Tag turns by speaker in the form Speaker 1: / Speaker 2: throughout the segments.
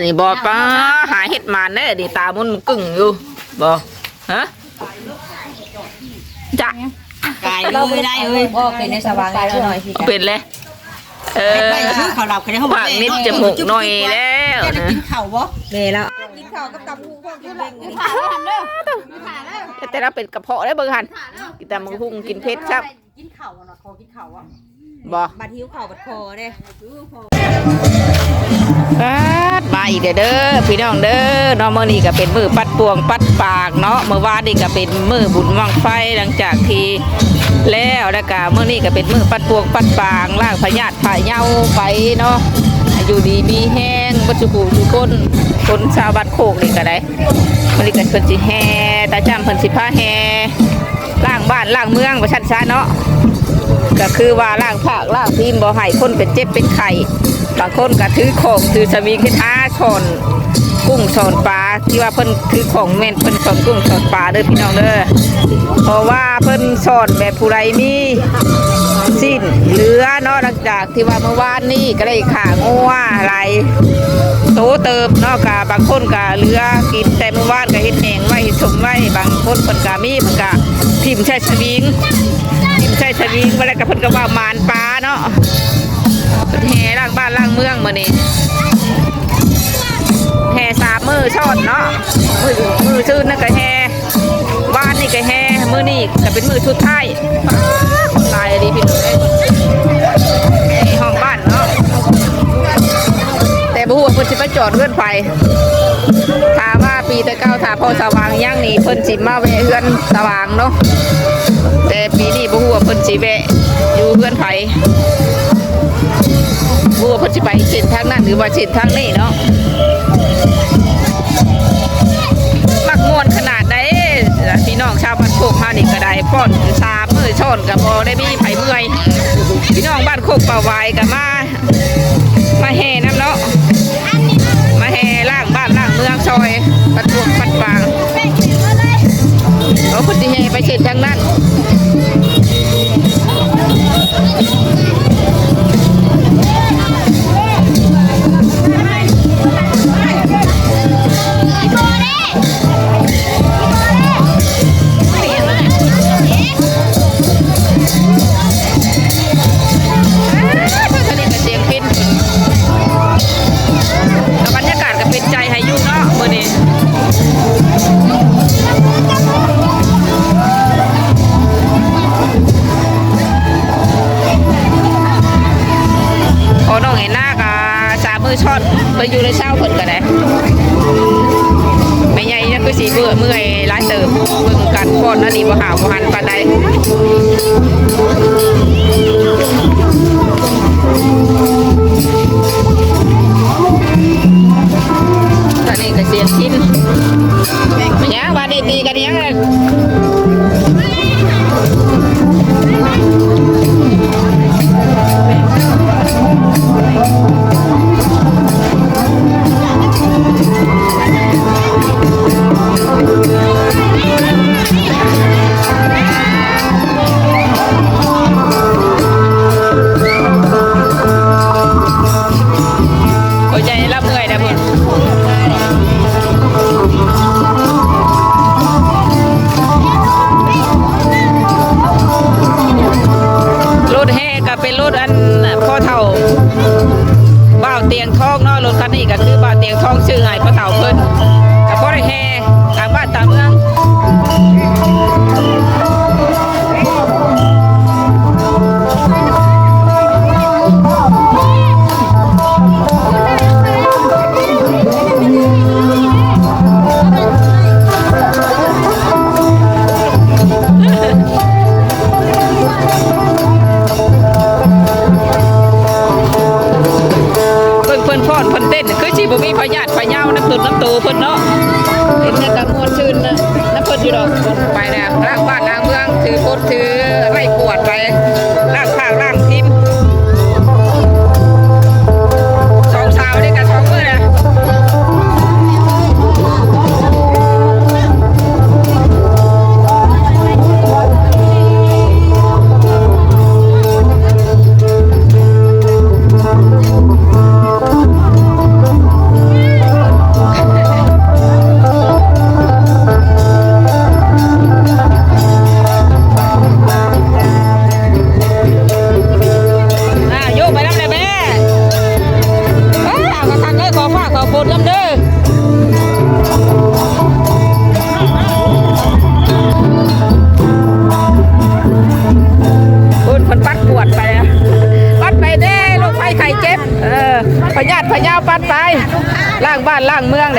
Speaker 1: ตาตูเขาแท้นี่บ่ป้าหาเฮ็ดมาแน่นี่ตามุนกึ่งอยู่บ่ฮะจ้ะ
Speaker 2: กายเลยได้เอ้ย
Speaker 3: ก็เป็นในสว่างแล้วหน่อยสิ
Speaker 1: เป็นเลยเอ
Speaker 2: เฮ็ด
Speaker 1: อ
Speaker 2: ไปชื่อเขาหลับกันได้เขา
Speaker 1: ปากนิดจมูกหน่อยแล้ว
Speaker 2: จะ
Speaker 1: นะ
Speaker 2: กินข้าวบ่
Speaker 3: เมแล้วกินข้าวกับตำหูพ่อกินเล่งนี่
Speaker 1: แต่เราเป็นกระเพาะได้เบิ่งหันกินแต่มังหุ่งกินเผ็ดครับ
Speaker 2: กินข้าวอะเนาะขอกินข้าวอะ
Speaker 1: บ่
Speaker 3: บัดหิวข้าวบัดคอเด้
Speaker 1: ปัด มาอีกเด้อเด้อพี่น้องเด้อเนาะมื้อนี้ก็เป็นมือปัดปวงปัดปากเนาะเมื่อวานนี่ก็เป็นมือบุญวังไฟหลังจากที่แล้วแล้วก็เมื้อนี้ก็เป็นมือปัดปวงปัดปางล่างพญาติผายเย้าไปเนาะอยู่ดีมีแห้งบ่จุกูทุกคนคนชาวบ้านโคกนี่ก็ได้มื้อนี้ก็เพิ่นสิแห่ตาจ้ำเพิ่นสิพาแห่ล่างบ้านล่างเมืองว่าซั่นซะเนาะก็คือว่าล่างภาคล่างพิมพ์บ่ให้คนเป็นเจ็บเป็นไข้ บางคนก็ถือของถือสวิงขึ้นท้าชอนกุ้งชอนปลาที่ว่าเพิ่นถือของแม่นเพิ่นชอนกุ้งชอนปลาเด้อพี่น้องเด้อเพราะว่าเพิ่นชอนแบบผู้ใดมีสิ้นเหลือเนาะหลังจากที่ว่าเมื่อวานนี้ก็ได้ขางัวอะไรโตเติบเนาะกะบางคนก็เหลือกินแต่เมื่อวานก็เฮ็ดแหงไว้สมไว้บางคนเพิ่นก็มีเพิ่นก็ทิ่มใช้สวิงทิมใช่สวิงมาแล้วกับเพิ่นก็ว่ามานปลาเนาะ เพิ่นแห่ล่างบ้านล่างเมืองมื้อนี้แห่สามมือชอดเนาะมือมือชื่นนั่นก็แห่บ้านนี่ก็แห่มือนี้ก็เป็นมือชุดไทยคนลายดีพี่น้องเอ้ยในห้องบ้านเนาะแต่บ่ฮู้ว่าเพิ่นสิไปจอดเฮือนไฟถามว่าปีต่เก้าถาพอสว่างยังนี่เพิ่นสิมาแวะเฮือนสว่างเนาะแต่ปีนี้บ่ฮู้ว่าเพิ่นสิแวะอยู่เพื่อนไผ บ่ว่าเพิ่นสิไปเส้นทางนั้นหรือว่าเส้นทางนี้เนาะมักม่วนขนาดใดพี่น้องชาวบ้านโคกเฮานี่ก็ได้ป้อนสามมื้อช้อนก็บ่ได้มีไผเมื่อยพี่น้องบ้านโคกป่าวายก็มามาแห่น้ำเนาะมาแห่ล่างบ้านล่างเมืองซอยปัดพวกปัดปางเอาเพิ่นสิแห่ไปเส้นทางนั้น กินไม่ยัง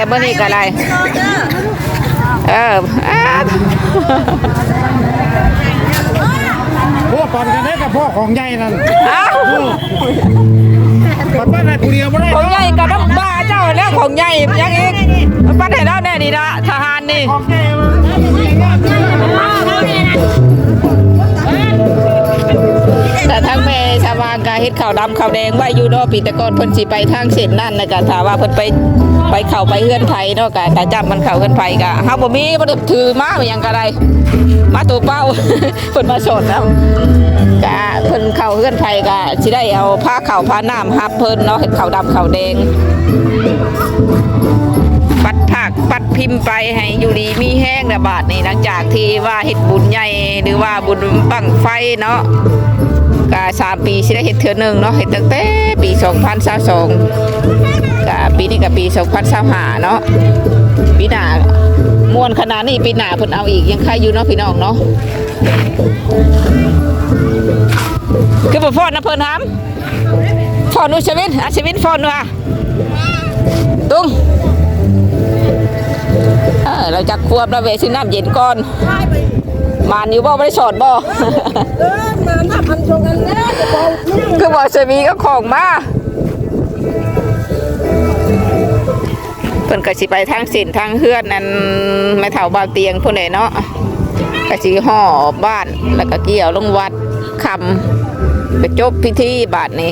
Speaker 1: แต่เมื่อนี้ก็อะไรเอออ่า
Speaker 4: พวกก่อนกันได้กับพ่อของใหญ่นั่น
Speaker 1: เอ้า
Speaker 4: ปัดบ้านไหนกูเดียวไม่ได้
Speaker 1: ของใหญ่กับน้ำบ้าเจ้าแล้วของใหญ่ยังอีกปัดให้เราแน่ดีนะทหารนี่
Speaker 4: ของใหญ่
Speaker 1: เฮ็ดข้าวดำข้าวแดงไว้อยู่เนาะปีแต่ก่อนเพิ่นสิไปทางเส้นนั่นนะก็ถามว่าเพิ่นไปไปเข้าไปเฮือนไผเนาะก็ก็จำมันเข้าเฮือนไผก็เฮาบ่มีบ่ได้ถือมาอิหยังก็ได้มาตัวเป้าเพิ่นมาสอนเอาก็เพิ่นเข้าเฮือนไผก็สิได้เอาผ้าข้าวผ้าน้ำรับเพิ่นเนาะเฮ็ดข้าวดำข้าวแดง พิมพ์ไปให้อยู่ดีมีแห้งระบาดนี่หลังจากที่ว่าเฮ็ดบุญใหญ่หรือว่าบุญบั้งไฟเนาะก็สามปีสิได้เฮ็ดเทื่อหนึ่งเนาะเฮ็ดตั้งแต่ปี2022ก็ปีนี้ก็ปี2025เนาะปีหน้ามวนขนาดนี้ปีหน้าเพิ่นเอาอีกยังใครอยู่เนาะพี่น้องเนาะคือบ่ฟ้อนนะเพิ่นถามฟอนนูชวินอาชวินฟอนนูอะตุ้ง เออเราจะควบเราเวซิน้ำเย็นก่อนมานอยู่บ่ไม่ได้สอนบ่
Speaker 3: เออมาทำพันชงกันแน่จะบอก
Speaker 1: คือบอกจะมีก็ของมาเพิ่นก็สิไปทางสินทางเฮือนนั่นแม่เฒ่าบางเตียงพุ่นแหละเนาะก็สิห่อบ้านแล้วก็เกี่ยวลงวัดคำไปจบพิธีบาดนี้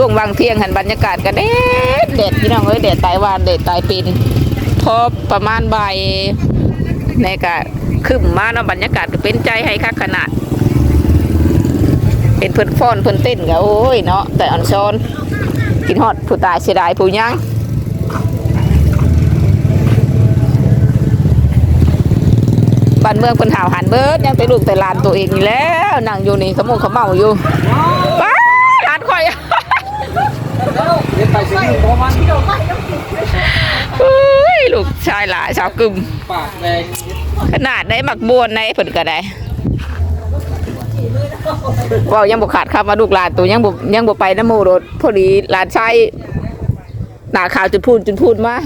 Speaker 1: ช่วงวางเที่ยงหันบรรยากาศก็เด็ดเด็ดพี่น้องเอ้ยเด็ดตายวานเด็ดตายปินพอประมาณบ่ายในกะขึ้นมาเนาะบรรยากาศเป็นใจให้คักขนาด เป็นเพิ่นฟ้อนเพิ่นเต้นก็โอ้ยเนาะแต่อ่อนซ้อนกินฮอดผู้ตายเสียดายผู้ยังบ้านเมืองเพิ่นหาวหันเบิดยังแต่ลูกแต่ลานตัวเองนี่แล้วนั่งอยู่นี่ขโมงขมเมาอยู่ว้าหลานข่อย เฮ้ยลูกชายหลายสาวกึม
Speaker 4: ปากแดง
Speaker 1: ขนาดได้หมักบวนในเพิ่นก็ได้ว่ายังบ่ขาดคำว่าลูกหลานตัวยังบ่ยังบ่ไปน้ำมู่โดดพอดีหลานชายหน้าขาวจุดพูนจุดพูนมา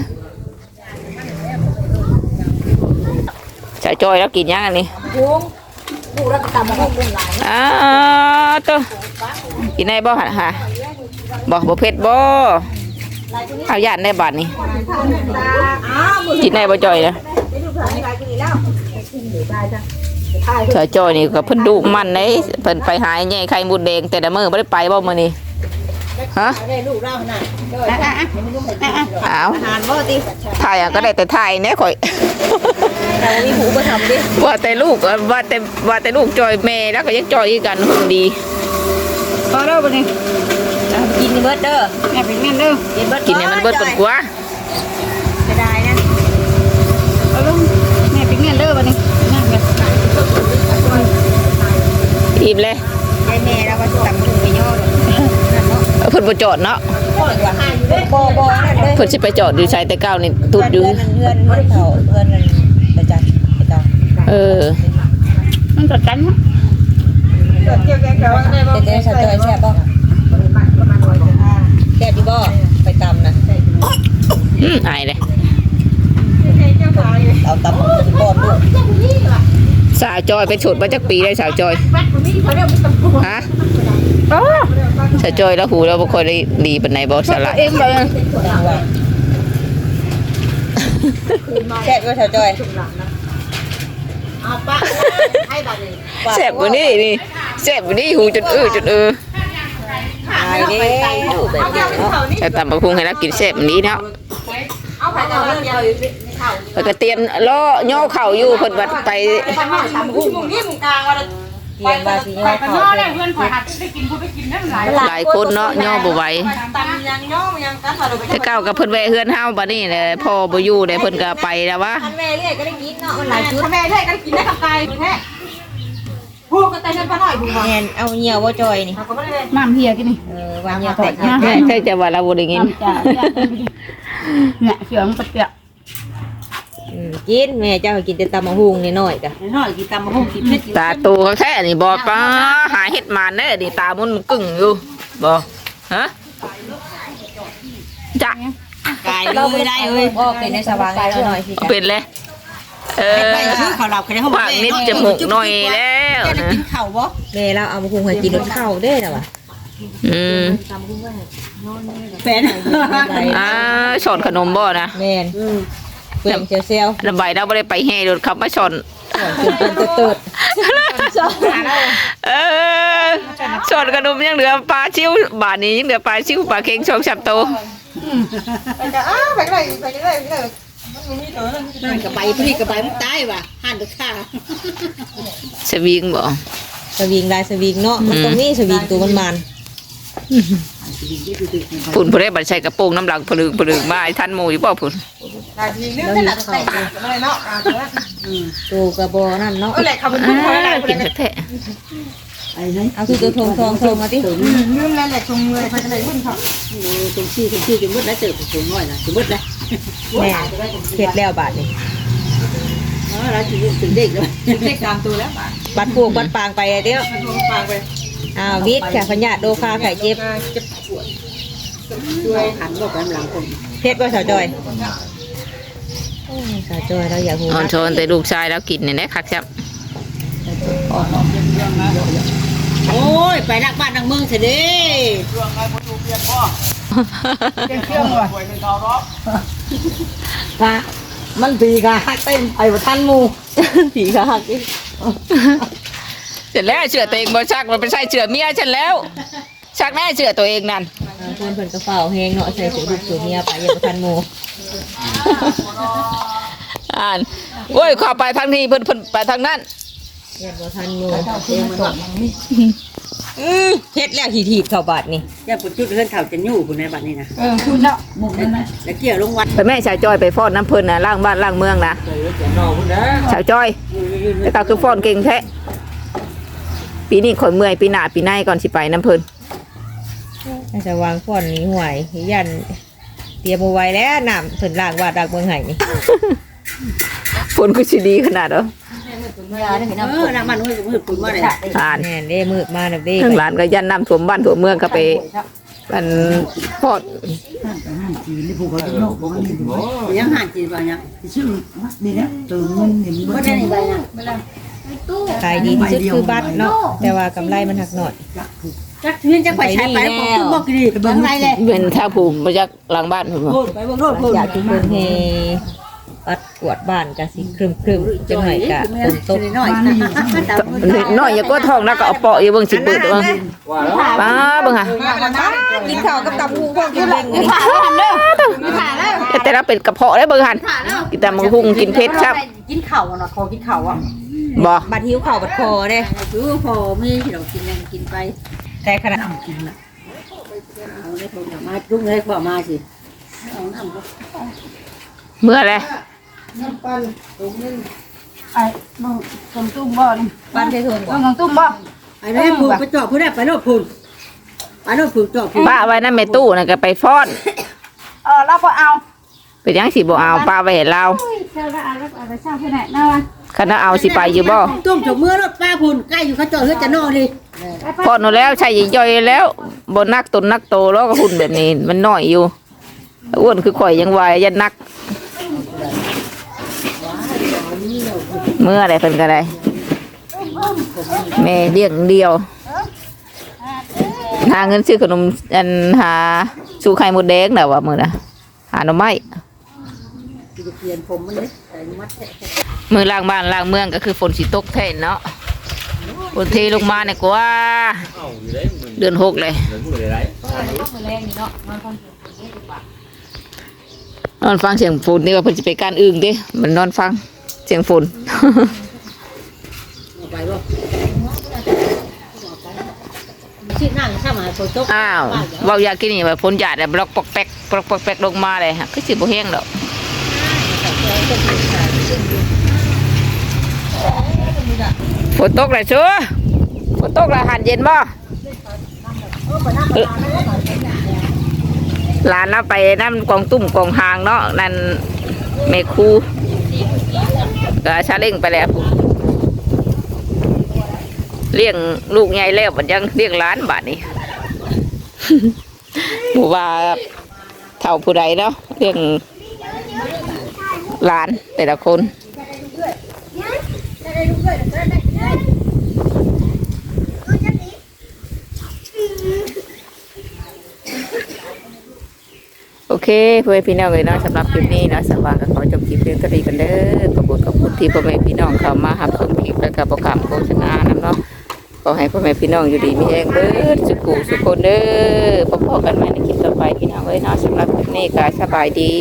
Speaker 1: ชายจอยแล้วกินยังอันนี้
Speaker 3: พุก็ตำมาพุงบุญหลาย
Speaker 1: อ้าตัวกินได้บ่ฮะ ฮะบ่บ่เผ็ดบ่เอาย่านได้บาดนี้
Speaker 3: อ้าวบุญ
Speaker 1: กินได้บ่จอยนะ
Speaker 3: ไปดูผ่านไปกินแล้วกินอยู่ได้จ้ะถ่าย
Speaker 1: เธอจอยนี่ก็เพิ่นดุมันเด้เพิ่นไปหายแย่ไข่มดแดงแต่ละมื้อบ่ได้ไปบ่มื้อนี้ฮะ
Speaker 3: ได้ลูกเราขนาด
Speaker 1: อ้าว
Speaker 3: ทานบ่ติ
Speaker 1: ถ่ายอะก็ได้แต่ถ่ายแหน่ข่อย
Speaker 3: แต่มีหูมาทำดิ
Speaker 1: ว่าแต่ลูกเอ่อว่าแต่ว่าแต่ลูกจอยแม่แล้วก็ยังจอยอีกกันหุ่นดี
Speaker 3: พอแล้วบ่นี่ กินเบิดเด้อแม่เป็นแม่เด้อกินเบิด
Speaker 1: กินให้มันเบิดก่อนกว่า
Speaker 3: จะได้นะ
Speaker 2: เอาลงแม่เป็นเงี้ยเด้อวันนี้นั่งกัน
Speaker 1: อิ่มเลย
Speaker 3: ได้แม่แล้วก็ตำถุงไปย่อ
Speaker 1: เพิ่นบ่จอดเนาะ
Speaker 3: บ่บ่นั่นเลย
Speaker 1: เพิ่นสิไปจอดอยู่ชายแต่เก้านี่ตุดอยู่
Speaker 3: เพื่อนเพื่อนเพื่อนเขาเพื่อนประจักษ์ประจักษ์
Speaker 1: เออ
Speaker 2: มันกดกันเนาะ
Speaker 3: เด็กๆสะจอยแซ่บบ่แซ่บอยู่ บ่ไปตำนะ
Speaker 1: อืมอายเลย
Speaker 3: เอาตำก่อนลูก
Speaker 1: สาวจอยเป็นฉุดมาจากปีได้สาวจอยฮะสาวจอยแล้วหูแล้วบ่ค่อยได้ดีปานไหนบ่สลาย
Speaker 2: เองเลย
Speaker 3: แซ่บอยู่สะจอย
Speaker 1: แซ่บกว่านี้นี่แซ่บกว่านี้หูจนอื้อจนเออ
Speaker 3: ตายเด้อแบบนี้เนาะ
Speaker 1: แต่ตำบักหุ่งให้เรากินแซ่บแบบนี้เนาะแล้วก็เตรียมล้อย่อเข่าอยู่เพิ่นวัดไป
Speaker 3: เตรียมว่าสิย่อเขา
Speaker 2: พ่อได้เพื่อนขอหัดได้กินพูดได้กินนั่นหลาย
Speaker 1: หลายคนเนาะย่อบ่ไหวแต่เก้ากับเพิ่นแวะเฮือนเฮาบัดนี้แหละพ่อบ่อยู่เลยเพิ่นก็ไปแล้ววะ
Speaker 3: แม่เรียกก็ได้กินเนาะมันหลายชุด
Speaker 2: ถ้าแม่ได้กันกินได้กับไก่แท้ พูดกันแต่ฉันพอหน่อยพูด
Speaker 3: แม่นเอาเหนียวบ่จอยนี่
Speaker 2: น้ำเฮียกินนี่
Speaker 3: เออวางเหนียวแตกเหนียวแต
Speaker 1: ใช่
Speaker 3: ก
Speaker 1: ใช่จะว่าเราบ่ได้ยิน
Speaker 2: จ้าเนี่ยเสียงกระเปียก
Speaker 3: อืมกินแม่เจ้าให้กินแต่ตำมะฮุงน้อยๆกะ
Speaker 2: น้อยกินตำมะฮุ่งกินเผ็ดกิน
Speaker 1: ตาตูเขาแท้นี่บ่ป้าหาเฮ็ดมาเด้อนี่ตามันกึ่งอยู่บ่ฮะจ้ะ
Speaker 2: กายเลยได้เอ้ย
Speaker 3: ก็เป็นในสว่างได้หน่อยสิจ้ะ
Speaker 1: เป็นเลย เออ
Speaker 2: ไปชื่อเขาหลับกันเขา
Speaker 1: ปากนิดจมูกหน่อยแล้ว
Speaker 2: จะ
Speaker 1: นะ
Speaker 2: กินข้าวบ่
Speaker 3: แม่เราเอามะฮุงให้กินรสข้าวเด้อน่ะว่ะ
Speaker 1: อืม
Speaker 2: แฟน
Speaker 1: อ่าสอนขนมบ่นะ
Speaker 3: แม่นเปลือกเซลล์
Speaker 1: ระบายเราบ่ได้ไปแห่รถขับมาสอน
Speaker 3: ๆจนเป็นเติด
Speaker 1: เออสอนขนมยังเหลือปลาชิวบาทนี้ยังเหลือปลาชิวปลาเค็งสองสับโตว
Speaker 2: นั่นกั บใบพี่กับใบมันตายว่ะหันกับข้า
Speaker 1: สวิงบ่
Speaker 3: สวิงลายสวิงเนาะมันตรงนี้สวิงตัวมันมัน
Speaker 1: พุ่นผู้ใดบัดใช้กระโปรงน้ำหลังผลึกผลึกมาไอ้ทันหมู่อยู่บ่พุ่น
Speaker 3: ตัวกระบอนั่นเนาะ
Speaker 1: อ่ากินแท้
Speaker 3: เอาคือตัวทองทองทองมาติ
Speaker 2: ลืมแล้วแหละชงเลยเขาจะเลยวุ่นเขาชงชี้ชงชี้จนมืดแล้วเจอชงน้อยนะจนมืดแล้ว
Speaker 3: แม่เผ็ดแล้วบาทนี่
Speaker 2: อ๋อแล้วถึงถึงเด็กเลยเด็กตามตัวแล้ว
Speaker 3: บัดพวกบัดปางไปเด้อ
Speaker 2: ฟังไป
Speaker 3: อ้าววิทย์ค่ะพญาติโดคาไข่เจ็บ
Speaker 2: ช่วยหันบอกกำลังคน
Speaker 3: เพชรว่าสาวจอยโอ้ยสาวจอยเราอยากหู
Speaker 1: อ่อนชอนแต่ลูกชายแล้วกินนี่แหละคักครับ
Speaker 2: โอ้ยไปนักบ้านนักเมืองเสด็จ
Speaker 3: มันผีกะฮักเต้นไปบ่ทันหมู่ผีกะฮักอีก
Speaker 1: เสร็จแล้วเชื่อตัวเองบ่ชักมันไปใส่เชื่อเมียฉันแล้ว ชักแน่เชื่อตัวเองนั่น
Speaker 3: อ่าเพิ่นเพิ่นกระเป๋าแฮงเนาะใส่เสื้อลูกเสื้อเมียไปอย่าบ่ทันหมู่
Speaker 1: อ่านโอ้ยเข้าไปทางนี้เพิ่นเพิ่นไปทางนั้น
Speaker 3: อย่าบ่ทันหมู่ อือเฮ็ดแล้วถีบๆเข้าบาดนี่
Speaker 2: อย่าปุ่นจุดเลื่อนเข่าจะยู่คุณในบัดนี้นะเออคุณแล้วมุกนั่นนะแล้วเกี่ยวลงวัด
Speaker 1: ไปแม่ชาวจอยไปฟ้อนน้ำเพิ่นน่ะล่างบ้านล่างเมืองนะชาวจอยแต่ก็คือฟ้อนเก่งแท้ปีนี้ข่อยเมื่อยปีหน้าปีหน้าก่อนสิไปน้ำเพิ่น
Speaker 3: น่าจะวางฟ้อนนี้ห่วยยันเตรียมเอาไว้แล้วน้ำเพิ่นล้างวาดล้างเมืองไห้นี่
Speaker 1: ฝนก็สิดีขนาดเด้อ
Speaker 2: เออ นักบ้านห้วยกับมือปุ่นมาเลย
Speaker 1: อ่าน
Speaker 3: แม่นเด้มืดมาแล้วเด้
Speaker 1: ทางหลานก็ยันน้ำท่วมบ้านท่วมเมืองก็ไปมันพอด
Speaker 2: ยังหันจีบยัง
Speaker 5: ชื่อวัดนี่นะตัวเงินเห็น
Speaker 2: ก็
Speaker 5: บ่
Speaker 2: ได้ในใบนะ
Speaker 3: ขายดีที่สุดคือบัตรเนาะแต่ว่ากำไรมันหักหน่อย
Speaker 2: จักเงินจะไปใช้ไปแล้วผมบอกดีเบิ่งไรเลย
Speaker 1: เป็นท่าภูมิมาจากหลังบ้านผม
Speaker 2: พูดไปเบิ่งโลดพูด
Speaker 3: อยากทุกคนให้ ปัดกวาดบ้านกะสิครึมครึมๆจังหน่อยกะฝนตก
Speaker 2: น้อย
Speaker 1: น้อยอย่าก็ทองแล้วก็เอาเปาะอย่าเบิ่งสิเบิดเบิ่งป้าเบิ่งอะ
Speaker 3: กินข้าวกับตำหูพวกกินเล่งนี่
Speaker 1: แต่เราเป็นกระเพาะได้เบิ่งหันกินแต่มังหุงกินเพชรครับ
Speaker 2: กินเข่าอะคอกินเข่าอะ
Speaker 1: บ่
Speaker 3: บัดหิวข้าวบัดคอเด้
Speaker 2: คือพอมีที่เรากินยังกินไป
Speaker 3: แต่ขนาด
Speaker 2: เอาได้โทรมาลุงเลยขอมาสิ
Speaker 1: เมื่อไร
Speaker 5: ไอ้มึงตรงตุ้มบ่นี่
Speaker 3: บ้านเทศน
Speaker 5: ตรงตุ้มบ่
Speaker 2: ไปได้พูไปจอบพูได้ไปโลดพูไปโลดพูจอบพู
Speaker 1: ป้าไว้นั่นแม่ตู้น่ะก็ไปฟ้อน
Speaker 5: เออเราบ่เอา
Speaker 1: ไปยังสิบ่เอาป้าไว้ให้เรา
Speaker 5: เจ้าละเอาแล้วเอาไปสร้างที่ไหนนะวะ
Speaker 1: คณะเอาสิไปอยู่บ่
Speaker 2: ต้มจบเมื่อรถป้าพูนใกล้อยู่เขาจอดเฮือจะนอนเลย
Speaker 1: ฟ้อนเอาแล้วใช่ย่อยๆแล้วบ่นักตนนักโตแล้วก็หุ่นแบบนี้ มันน้อยอยู่อ้วนคือข่อยยังวายยันนัก เมื่อไรเพิ่นก็ได้แม่เลี้ยงเดียวหาเงินซื้อขนมอันหาสูไข่มดแดงน่ะว่ามื้อน่ะหาหน่อไม้
Speaker 2: มื
Speaker 1: อล่างบ้านล่างเมืองก็คือฝนสิตกแทนเนาะฝนเทลงมาเนี่ยกว่าเดือนหกเลยนอนฟังเสียงฝนนี่ว่าเพิ่นจะไปการอึ่งเดิมันนอนฟัง เสียงฝน
Speaker 2: ไปบ่ชื่อนั่งข้ามาฝนตก
Speaker 1: อ้าวเว่าอยากกินนี่ว่าฝนหยาดแบบบล็อกปอกแป๊กบล็อกปอกแป๊กลงมาเลยฮะคือสิบ่แห้งดอกฝนตกเลยชัวฝนตกแล้วหันเย็นบ่เอ้อหลานเราไปนั่นกองตุ่มกองหางเนาะนั่นแม่ครู ก็ชาเล่งไปแล้วเลี้ยงลูกใหญ่แล้วมันยังเลี้ยงล้านบาทนี่หมู่ว่าเท่าผู้ใดเนาะเลี้ยงล้านแต่ละคน เคเพื่อนพี่น้องเลยเนาะสำหรับคลิปนี้เนาะสว่างก็ขอจบคลิปเพียงเท่านี้กันเด้อขอบคุณขอบคุณที่พ่อแม่พี่น้องเข้ามาหับชมคลิปแล้วก็ประกาศโฆษณานะเนาะขอให้พ่อแม่พี่น้องอยู่ดีมีแรงเบิดสุขุสุขคนเด้อพบกันใหม่ในคลิปต่อไปพี่น้องเลยเนาะสำหรับคลิปนี้ก็สบายดี